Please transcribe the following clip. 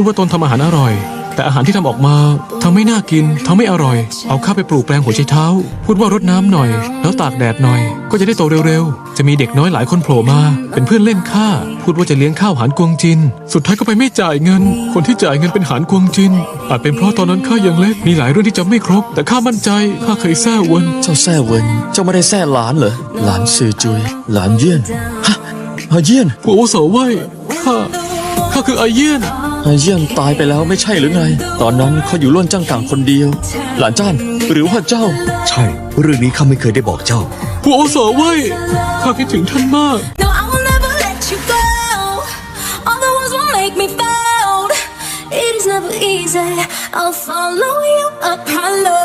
พูดว่าตนทำอาหารอร่อย แต่อาหารที่ทำออกมาทำไม่น่ากินทำไม่อร่อย เอาข้าวไปปลูกแปลงหัวไชเท้า พูดว่ารดน้ำหน่อย แล้วตากแดดหน่อย ก็จะได้โตเร็วๆ จะมีเด็กน้อยหลายคนโผล่มา เป็นเพื่อนเล่นข้าพูดว่าจะเลี้ยงข้าวหานกวงจิน สุดท้ายก็ไปไม่จ่ายเงิน คนที่จ่ายเงินเป็นหานกวงจิน อาจเป็นเพราะตอนนั้นข้ายังเล็กมีหลายเรื่องที่จำไม่ครบ แต่ข้ามั่นใจข้าเคยแซ่เวินเจ้าแซ่เวินเจ้าไม่ได้แซ่หลานเหรอหลานซือจุยหลานเยี่ยนฮะอาเยี่ยนผู้อาวุโสเว้ยข้า ข้าคืออาเยี่ยนอาเยี่ยนตายไปแล้วไม่ใช่หรือไง ตอนนั้นเขาอยู่ล้วนจ้างกังคนเดียว หลานจ้านหรือว่าเจ้า ใช่ เรื่องนี้ข้าไม่เคยได้บอกเจ้า ผู้อาวุโสเว้ยข้าคิดถึงท่านมาก No, I will never let you go. All the words will make me fold. It is never easy. I'll follow you up hollow.